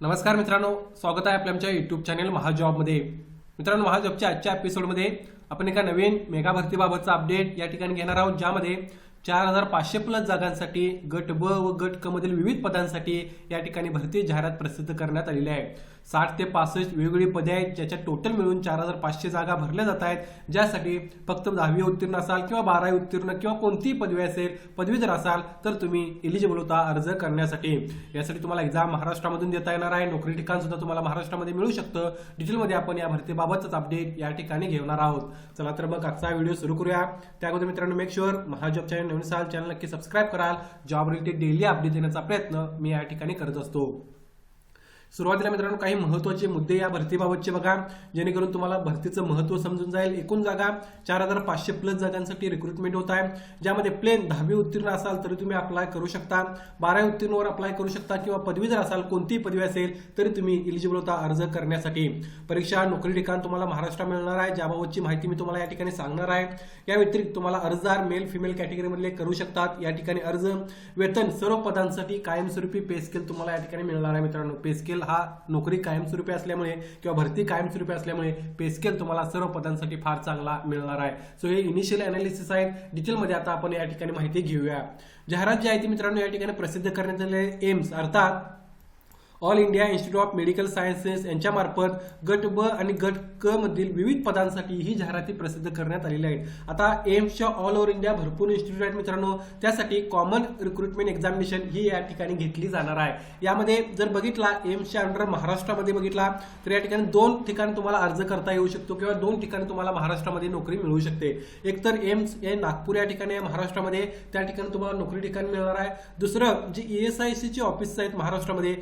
नमस्कार मित्रांनो स्वागत आहे आपल्या आमच्या युट्यूब चॅनल महाजॉबमध्ये मित्रांनो महाजॉबच्या आजच्या एपिसोडमध्ये आपण एका नवीन मेगा भरतीबाबतचा अपडेट या ठिकाणी घेणार आहोत ज्यामध्ये चार हजार पाचशे प्लस जागांसाठी गट ब व गट क मधील विविध पदांसाठी या ठिकाणी भरती जाहिरात प्रसिद्ध करण्यात आलेली आहे. साठ ते पासष्ट वेगवेगळी पदे आहेत ज्याच्या टोटल मिळून चार हजार पाचशे जागा भरल्या जात आहेत. ज्यासाठी फक्त दहावी उत्तीर्ण असाल किंवा बारावी उत्तीर्ण किंवा कोणतीही पदवी असेल पदवी जर असाल तर तुम्ही एलिजिबल होता अर्ज करण्यासाठी. यासाठी तुम्हाला एक्झाम महाराष्ट्रामधून देता येणार आहे. नोकरी ठिकाण सुद्धा तुम्हाला महाराष्ट्रामध्ये मिळू शकतं. डिटेलमध्ये आपण या भरतीबाबतच अपडेट या ठिकाणी घेणार आहोत. चला तर मग आजचा व्हिडिओ सुरू करूया. त्या अगोदर मित्रांनो मेक शुअर महाजॉब चॅनल नवीन असाल चॅनल नक्की सबस्क्राईब कराल. जॉब रिलेटेड डेली अपडेट देण्याचा प्रयत्न मी या ठिकाणी करत असतो. सुरुवातीला मित्रांनो काही महत्त्वाचे मुद्दे या भरतीबाबतचे बघा जेणेकरून तुम्हाला भरतीचं महत्त्व समजून जाईल. एकूण जागा चार हजार पाचशे प्लस जागांसाठी रिक्रुटमेंट होत आहे. ज्यामध्ये प्लेन दहावी उत्तीर्ण असाल तरी तुम्ही अप्लाय करू शकता. बारावी उत्तीर्णवर अप्लाय करू शकता किंवा पदवी जर असाल कोणतीही पदवी असेल तरी तुम्ही इलिजिबल होता अर्ज करण्यासाठी. परीक्षा नोकरी ठिकाण तुम्हाला महाराष्ट्र मिळणार आहे ज्याबाबतची माहिती मी तुम्हाला या ठिकाणी सांगणार आहे. या व्यतिरिक्त तुम्हाला अर्जदार मेल फिमेल कॅटेगरीमधले करू शकतात. या ठिकाणी अर्ज वेतन सर्व पदांसाठी कायमस्वरूपी पे स्केल तुम्हाला या ठिकाणी मिळणार आहे मित्रांनो. पे स्केल हा नोकरी कायमस्वरूपी असल्यामुळे किंवा भरती कायमस्वरूपी असल्यामुळे पे स्केल तुम्हाला सर्व पदांसाठी फार चांगला मिळणार आहे. सो हे इनिशियल अनालिसिस आहे डिटेलमध्ये आता आपण या ठिकाणी माहिती घेऊया. जाहिरात जी आहे ती मित्रांनो या ठिकाणी प्रसिद्ध करण्यात आलेले एम्स अर्थात all India institute of medical sciences यांच्यामार्फत गट ब आणि गट क मधील विविध पदांसाठी ही जाहिराती प्रसिद्ध करण्यात आलेल्या आहेत. आता एम्सच्या ऑल ओव्हर इंडिया भरपूर इन्स्टिट्यूट आहेत मित्रांनो. त्यासाठी कॉमन रिक्रुटमेंट एक्झामिनेशन ही या ठिकाणी घेतली जाणार आहे. यामध्ये जर बघितला एम्सच्या अंडर महाराष्ट्रामध्ये बघितला तर या ठिकाणी दोन ठिकाणी तुम्हाला अर्ज करता येऊ शकतो किंवा दोन ठिकाणी तुम्हाला महाराष्ट्रामध्ये नोकरी मिळू शकते. एकतर एम्स हे नागपूर या ठिकाणी महाराष्ट्रामध्ये त्या ठिकाणी तुम्हाला नोकरी ठिकाणी मिळणार आहे. दुसरं जे ईएसआयसीची ऑफिस आहेत महाराष्ट्रामध्ये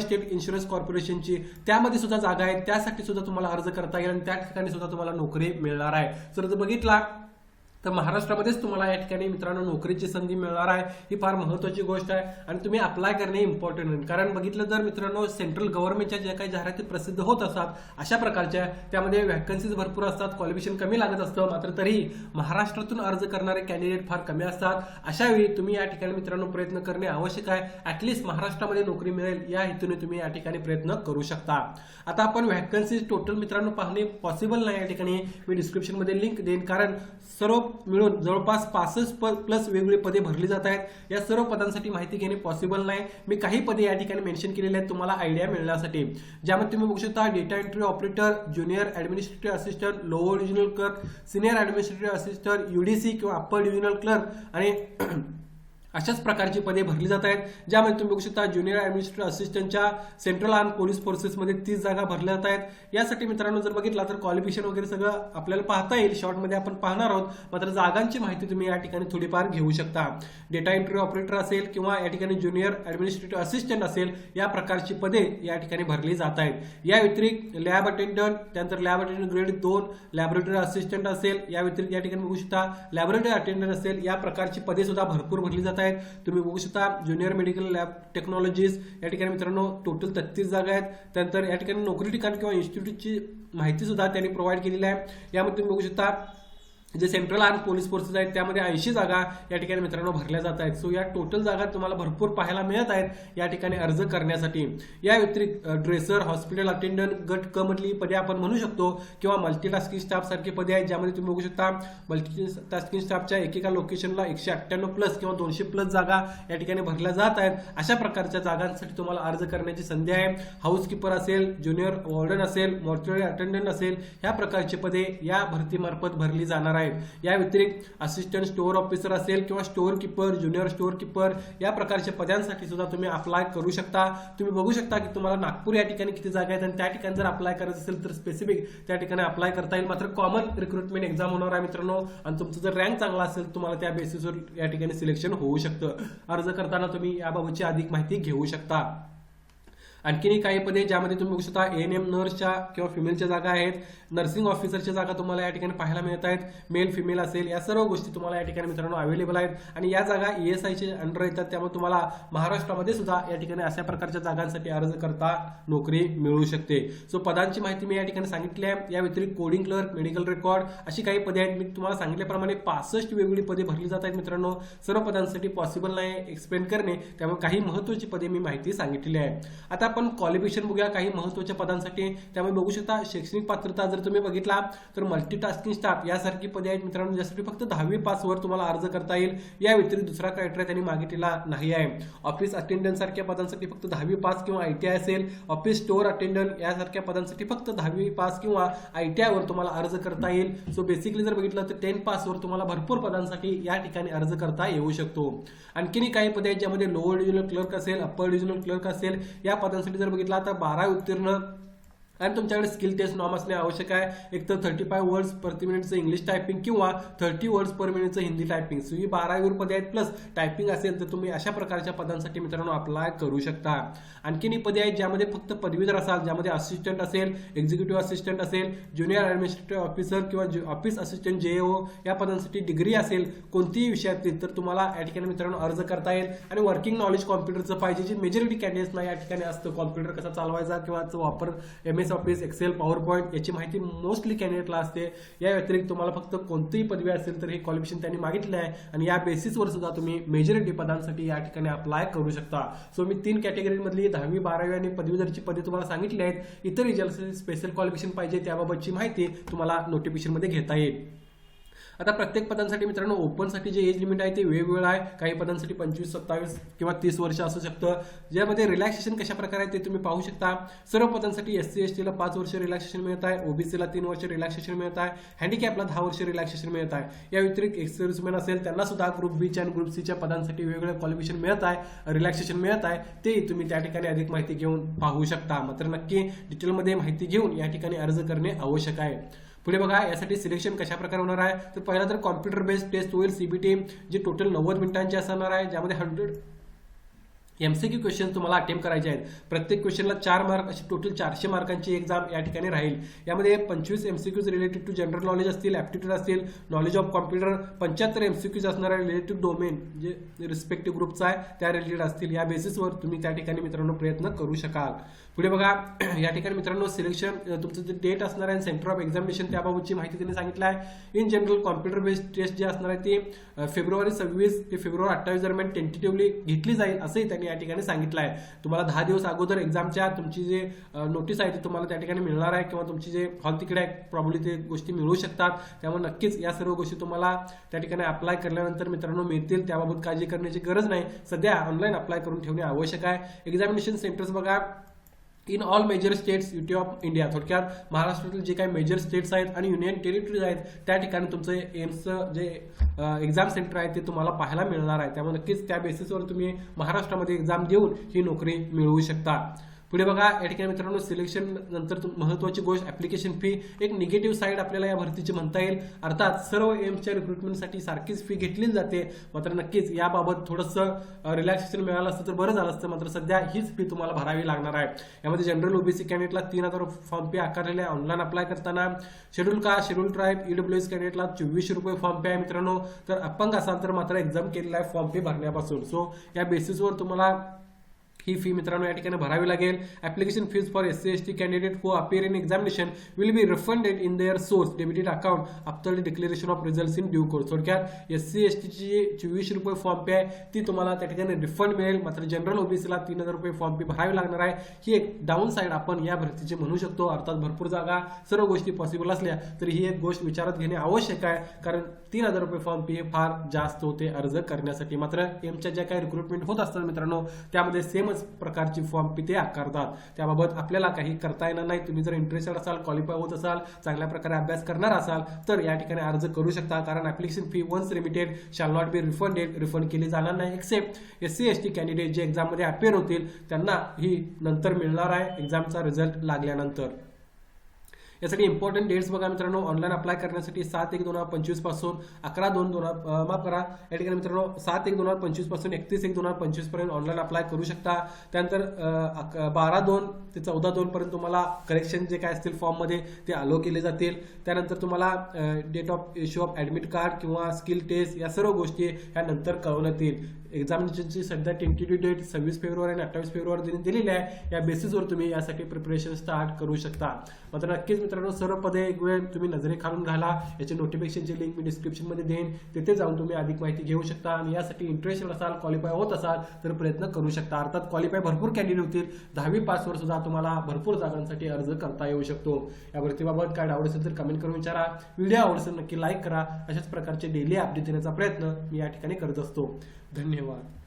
मुंबई स्टेट इन्शुरन्स कॉर्पोरेशनची. त्यामध्ये सुद्धा जागा आहेत त्यासाठी सुद्धा तुम्हाला अर्ज करता येईल आणि त्या ठिकाणी सुद्धा तुम्हाला नोकरी मिळणार आहे. तर बघितला तर महाराष्ट्रामध्येच तुम्हाला या ठिकाणी मित्रांनो नोकरीची संधी मिळणार आहे. ही फार महत्वाची गोष्ट आहे आणि तुम्ही अप्लाय करणे इम्पॉर्टंट आहे. कारण बघितलं जर मित्रांनो सेंट्रल गव्हर्नमेंटच्या ज्या काही जाहिराती प्रसिद्ध होत असतात अशा प्रकारच्या त्यामध्ये व्हॅकन्सीज भरपूर असतात क्वालिफिकेशन कमी लागत असतं. मात्र तरीही महाराष्ट्रातून अर्ज करणारे कॅन्डिडेट फार कमी असतात. अशा वेळी तुम्ही या ठिकाणी मित्रांनो प्रयत्न करणे आवश्यक आहे. ऍटलिस्ट महाराष्ट्रामध्ये नोकरी मिळेल या हेतूने तुम्ही या ठिकाणी प्रयत्न करू शकता. आता आपण व्हॅकन्सीज टोटल मित्रांनो पाहणे पॉसिबल नाही या ठिकाणी. मी डिस्क्रिप्शनमध्ये लिंक देईन. कारण सर्व मिळून जवळपास पासष्ट प्लस वेगवेगळी पदे भरली जात आहेत. या सर्व पदांसाठी माहिती घेणे पॉसिबल नाही. मी काही पदे या ठिकाणी मेन्शन केलेले आहेत तुम्हाला आयडिया मिळण्यासाठी. ज्यामध्ये तुम्ही बघू शकता data entry operator junior administrative assistant lower divisional clerk senior administrative assistant UDC किंवा अप्पर डिव्हिजनल क्लर्क आणि अशाच प्रकारची पदे भरली जात आहेत ज्यामध्ये तुम्ही बघू शकता ज्युनियर ऍडमिनिस्ट्रेटिव्ह असिस्टंटच्या सेंट्रल आर्म पोलीस फोर्सेसमध्ये तीस जागा भरल्या जात आहेत. यासाठी मित्रांनो जर बघितला तर क्वालिफिकेशन वगैरे सगळं आपल्याला पाहता येईल. शॉर्टमध्ये आपण पाहणार आहोत. मात्र जागांची माहिती तुम्ही या ठिकाणी थोडीफार घेऊ शकता. डेटा एंट्री ऑपरेटर असेल किंवा या ठिकाणी ज्युनियर ऍडमिनिस्ट्रेटिव्ह असिस्टंट असेल या प्रकारची पदे या ठिकाणी भरली जात आहेत. या व्यतिरिक्त लॅब अटेंडंट त्यानंतर लॅब अटेंडंट ग्रेड दोन लॅबोरेटरी असिस्टंट असेल. या व्यतिरिक्त या ठिकाणी बघू शकता लॅबोरेटरी अटेंडंट असेल. या प्रकारची पदे सुद्धा भरपूर भरली जातात आहेत. तुम्ही बघू शकता ज्युनियर मेडिकल लॅब टेक्नॉलॉजीज या ठिकाणी मित्रांनो टोटल तेहतीस जागा आहेत. त्यानंतर या ठिकाणी नोकरी ठिकाण किंवा इन्स्टिट्यूटची माहिती सुद्धा त्यांनी प्रोव्हाइड केलेली आहे. यामध्ये तुम्ही बघू शकता जे सेंट्रल आर्म पोलीस फोर्सेस आहेत त्यामध्ये ऐंशी जागा या ठिकाणी मित्रांनो भरल्या जात आहेत. सो या टोटल जागा तुम्हाला भरपूर पाहायला मिळत आहेत या ठिकाणी अर्ज करण्यासाठी. या व्यतिरिक्त ड्रेसर हॉस्पिटल अटेंडंट गट क मधली पदे आपण म्हणू शकतो किंवा मल्टीटास्किंग स्टाफ सारखी पदे आहेत ज्यामध्ये तुम्ही बघू शकता मल्टीटास्किंग स्टाफच्या एकेका लोकेशनला एकशे अठ्ठ्याण्णव प्लस किंवा दोनशे प्लस जागा या ठिकाणी भरल्या जात आहेत. अशा प्रकारच्या जागांसाठी तुम्हाला अर्ज करण्याची संधी आहे. हाऊसकीपर असेल ज्युनियर वॉर्डन असेल मॉर्च्युअरी अटेंडंट असेल ह्या प्रकारची पदे या भरतीमार्फत भरली जाणार आहेत. या व्यतिरिक्त असिस्टंट स्टोअर ऑफिसर असेल किंवा store keeper junior store keeper या प्रकारच्या पदांसाठी सुद्धा तुम्ही अप्लाय करू शकता. तुम्ही बघू शकता की तुम्हाला नागपूर या ठिकाणी किती जागा आहेत आणि त्या ठिकाणी जर अप्लाय करायचं असेल तर स्पेसिफिक त्या ठिकाणी अप्लाय करता येईल. मात्र कॉमन रिक्रुटमेंट एक्झाम होणार आहे मित्रांनो. आणि तुमचं जर रँक चांगला असेल तुम्हाला त्या बेसिसवर या ठिकाणी सिलेक्शन होऊ शकतं. अर्ज करताना तुम्ही याबाबतची अधिक माहिती घेऊ शकता. आणखीनही काही पदे ज्यामध्ये तुम्ही बघू शकता एन एम नर्सच्या किंवा फिमेलच्या जागा आहेत. नर्सिंग ऑफिसरच्या जागा तुम्हाला या ठिकाणी पाहायला मिळत आहेत. मेल फिमेल असेल या सर्व गोष्टी तुम्हाला या ठिकाणी मित्रांनो अवेलेबल आहेत. आणि या जागा ईएसआयचे एस आयचे अंडर येतात त्यामुळे तुम्हाला महाराष्ट्रामध्ये सुद्धा या ठिकाणी अशा प्रकारच्या जागांसाठी अर्ज करता नोकरी मिळू शकते. सो पदांची माहिती मी या ठिकाणी सांगितली आहे. या व्यतिरिक्त कोडिंग क्लर्क मेडिकल रेकॉर्ड अशी काही पदे आहेत. मी तुम्हाला सांगितल्याप्रमाणे पासष्ट वेगवेगळी पदे भरली जात आहेत मित्रांनो. सर्व पदांसाठी पॉसिबल नाही एक्सप्लेन करणे. त्यामुळे काही महत्वाची पदे मी माहिती सांगितलेली आहे. आता आपण क्वालिफिकेशन बघूया काही महत्त्वाच्या पदांसाठी. त्यामुळे बघू शकता शैक्षणिक पात्रता जर तुम्ही बघितला तर मल्टीटास्किंग स्टाफ यासारखी पदे आहेत मित्रांनो ज्यासाठी फक्त दहावी पासवर तुम्हाला अर्ज करता येईल. या व्यतिरिक्त दुसरा क्रायटेरिया त्यांनी मागितलेला नाही आहे. ऑफिस अटेंडंट सारख्या पदांसाठी फक्त दहावी पास किंवा आय टी आय असेल. ऑफिस स्टोअर अटेंडंट यासारख्या पदांसाठी फक्त दहावी पास किंवा आय टी आयवर तुम्हाला अर्ज करता येईल. सो बेसिकली जर बघितलं तर टेन पासवर तुम्हाला भरपूर पदांसाठी या ठिकाणी अर्ज करता येऊ शकतो. आणखीनही काही पदे आहेत ज्यामध्ये लोअर डिव्हिजनल क्लर्क असेल अप्पर डिव्हिजनल क्लर्क असेल या पदांसाठी जर बघितला तर बारा उत्तीर्ण आणि तुमच्याकडे स्किल टेस्ट नॉर्म असणे आवश्यक आहे. एक तर थर्टी फाय वर्ड्स प्रति मिनिटचं इंग्लिश टायपिंग किंवा थर्टी वर्ड्स पर मिनिटचं हिंदी टायपिंग सो ही बारावीवर पदे आहेत. प्लस टायपिंग असेल तर तुम्ही अशा प्रकारच्या पदांसाठी मित्रांनो अप्लाय करू शकता. आणखीन ही पदे आहेत ज्यामध्ये फक्त पदवीधर असाल ज्यामध्ये असिस्टंट असेल एक्झिक्युटिव्ह असिस्टंट असेल ज्युनियर ॲडमिनिस्ट्रेटिव्ह ऑफिसर किंवा ऑफिस असिस्टंट जे ओ या पदांसाठी डिग्री असेल कोणतीही विषयातील तर तुम्हाला या ठिकाणी मित्रांनो अर्ज करता येईल. आणि वर्किंग नॉलेज कॉम्प्युटरचं पाहिजे जे मेजॉरिटी कॅन्डिडेट्सना या ठिकाणी असतं. कॉम्प्युटर कसा चालवायचा किंवा वापर M S Office Excel PowerPoint याची माहिती मोस्टली कॅन्डिडेटला असते. या व्यतिरिक्त तुम्हाला फक्त कोणतीही पदवी असेल तर हे क्वालिफिकेशन त्यांनी मागितले आहे. आणि या बेसिसवर सुद्धा तुम्ही मेजॉरिटी पदांसाठी या ठिकाणी अप्लाय करू शकता. सो मी तीन कॅटेगरीमधली दहावी बारावी आणि पदवीधरची पदे तुम्हाला सांगितली आहेत. इतर ज्याला स्पेशल क्वालिफिकेशन पाहिजे त्याबाबतची माहिती तुम्हाला नोटिफिकेशनमध्ये घेता येईल. आता प्रत्येक पदांसाठी मित्रांनो ओपनसाठी जे एज लिमिट आहे ते वेगवेगळं आहे. काही पदांसाठी पंचवीस सत्तावीस किंवा तीस वर्ष असू शकतं. ज्यामध्ये रिलॅक्सेशन कशा प्रकारे आहे ते तुम्ही पाहू शकता. सर्व पदांसाठी एस सी एस टीला पाच वर्ष रिलॅक्सेशन मिळत आहे. ओबीसीला तीन वर्ष रिलॅक्सेशन मिळत आहे. हँडिकॅपला दहा वर्ष रिलॅक्सेशन मिळत आहे. या व्यतिरिक्त एक्सर्व्हिसमॅन असेल त्यांना सुद्धा ग्रुप बीच्या आणि ग्रुप सीच्या पदांसाठी वेगवेगळे क्वालिफिकेशन मिळत आहे. रिलॅक्सेशन मिळत आहे. ते तुम्ही त्या ठिकाणी अधिक माहिती घेऊन पाहू शकता. मात्र नक्की डिटेलमध्ये माहिती घेऊन या ठिकाणी अर्ज करणे आवश्यक आहे. पुढे बघा यासाठी सिलेक्शन कशा प्रकारे होणार आहे? तर पहिला तर कॉम्प्युटर बेस्ड टेस्ट होईल सीबीटी जी टोटल नव्वद मिनिटांची असणार आहे ज्यामध्ये हंड्रेड एमसीक्यू क्वेश्चन तुम्हाला अटेम्प्ट करायचे आहेत. प्रत्येक क्वेश्चनला चार मार्क अशी टोटल चारशे मार्कांची एक्झाम या ठिकाणी राहील. यामध्ये पंचवीस MCQs related to general knowledge असतील ॲप्टिट्यूड असतील नॉलेज ऑफ कॉम्प्युटर पंच्याहत्तर एमसीक्यूज असणार आहे रिलेटेड डोमेन जे रिस्पेक्टिव्ह ग्रुपचा आहे त्या रिलेटेड असतील. या बेसिसवर तुम्ही त्या ठिकाणी मित्रांनो प्रयत्न करू शकाल. पुढे बघा या ठिकाणी मित्रांनो सिलेक्शन तुमचं जे डेट असणार आहे सेंटर ऑफ एक्झामिनेशन त्याबाबतची माहिती त्यांनी सांगितलं आहे. In general computer based test जे असणार आहे ती फेब्रुवारी सव्वीस ते फेब्रुवारी अठ्ठावीस दरम्यान टेंटेटिव्हली घेतली जाईल असंही त्यांनी या ठिकाणी सांगितलं आहे. तुम्हाला दहा दिवस अगोदर एक्झामच्या तुमची जे नोटीस आहे ती तुम्हाला त्या ठिकाणी मिळणार आहे किंवा तुमची जे हॉल तिकडे आहे प्रॉब्ली ते गोष्टी मिळू शकतात. त्यामुळे नक्कीच या सर्व गोष्टी तुम्हाला त्या ठिकाणी अप्लाय केल्यानंतर मित्रांनो मिळतील. त्याबाबत काळजी करण्याची गरज नाही. सध्या ऑनलाईन अप्लाय करून ठेवणे आवश्यक आहे. एक्झामिनेशन सेंटर्स बघा. In all major states UT of India. थोडक्यात महाराष्ट्रातील जे काही मेजर स्टेट्स आहेत आणि युनियन टेरिटरीज आहेत त्या ठिकाणी तुमचं एम्सचं जे एक्झाम सेंटर आहे ते तुम्हाला पाहायला मिळणार आहे. त्यामुळे नक्कीच त्या बेसिसवर तुम्ही महाराष्ट्रामध्ये एक्झाम देऊन ही नोकरी मिळवू शकता. पुढे बघा या ठिकाणी मित्रांनो सिलेक्शन नंतर महत्वाची गोष्ट ऍप्लिकेशन फी एक निगेटिव्ह साईड आपल्याला या भरतीची म्हणता येईल. अर्थात सर्व एम्सच्या रिक्रुटमेंटसाठी सारखीच फी घेतली जाते. मात्र नक्कीच याबाबत थोडंसं रिलॅक्सेशन मिळालं असतं तर बरं झालं असतं. मात्र सध्या हीच फी तुम्हाला भरावी लागणार आहे. यामध्ये जनरल ओबीसी कॅन्डिडेटला तीन हजार फॉर्म पे आकारलेले आहे. ऑनलाईन अप्लाय करताना शेड्यूल का? शेड्यूल ट्राईब ईडब्ल्यू एस कॅन्डिडेटला चोवीसशे रुपये फॉर्म पे आहे मित्रांनो. तर अपंग असाल तर मात्र एक्झाम केलेला आहे फॉर्म पे भरण्यापासून. सो या बेसिसवर तुम्हाला ही फी मित्रांनो या ठिकाणी भरावी लागेल. Application fees for S C S T candidate who appear in examination will be refunded in their source debited account after the declaration of result in due course थोडक्यात एस सी एस टीची जी चोवीस रुपये form पे आहे ती तुम्हाला त्या ठिकाणी रिफंड मिळेल. मात्र जनरल ओबीसीला तीन हजार रुपये फॉर्म पे भरावी लागणार आहे. ही एक डाऊन साईड आपण या भरतीची म्हणू शकतो. अर्थात भरपूर जागा सर्व गोष्टी पॉसिबल असल्या तरी ही एक गोष्ट विचारात घेणे आवश्यक आहे. कारण तीन हजार रुपये फॉर्म पे हे फार जास्त होते अर्ज करण्यासाठी. मात्र एमच्या ज्या काही रिक्रुटमेंट होत असतात मित्रांनो त्यामध्ये सेम कायमच प्रकारची फॉर्म तिथे आकारतात. त्याबाबत आपल्याला काही करता येणार नाही. तुम्ही जर इंटरेस्टेड असाल क्वालिफाय होत असाल चांगल्या प्रकारे अभ्यास करणार असाल तर या ठिकाणी अर्ज करू शकता. कारण application fee once limited shall not be refunded refund केली जाणार नाही. Except S C S T candidate जे एक्झाममध्ये अपेअर होतील त्यांना ही नंतर मिळणार आहे. एक्झामचा रिझल्ट लागल्यानंतर. यासाठी इम्पॉर्टंट डेट्स बघा मित्रांनो. ऑनलाईन अप्लाय करण्यासाठी सात एक दोन हजार पंचवीसपासून अकरा दोन दोन हजार माफ करा. या ठिकाणी मित्रांनो सात एक दोन हजार पंचवीसपासून एकतीस एक दोन हजार पंचवीसपर्यंत ऑनलाईन अप्लाय करू शकता. त्यानंतर बारा दोन ते चौदा दोन पर्यंत तुम्हाला करेक्शन जे काय असतील फॉर्ममध्ये ते अलो केले जातील. त्यानंतर तुम्हाला date of issue of admit card किंवा स्किल टेस्ट या सर्व गोष्टी यानंतर कळवण्यात येईल एक्झामिनेशनची सध्या टेंटेटिव्ह डेट सव्वीस फेब्रुवारी आणि अठ्ठावीस फेब्रुवारी दिलेली आहे या बेसिसवर तुम्ही यासाठी प्रिपरेशन स्टार्ट करू शकता. मात्र नक्कीच मित्रांनो सर्व पदे एक वेळ तुम्ही नजरेखालून घाला. याची नोटिफिकेशनची लिंक मी डिस्क्रिप्शनमध्ये देईन. तिथे जाऊन तुम्ही अधिक माहिती घेऊ शकता आणि यासाठी इंटरेस्टेड असाल क्वालिफाय होत असाल तर प्रयत्न करू शकता. अर्थात क्वालिफाय भरपूर कॅन्डिडेट होतील. दहावी पासवर सुद्धा तुम्हाला भरपूर जागांसाठी अर्ज करता येऊ शकतो. या भरतीबाबत काय डाऊट असेल तर कमेंट करून विचारा. व्हिडिओ आवडसेल असेल नक्की लाईक करा. अशाच प्रकारचे डेली अपडेट देण्याचा प्रयत्न मी या ठिकाणी करत असतो. धन्यवाद.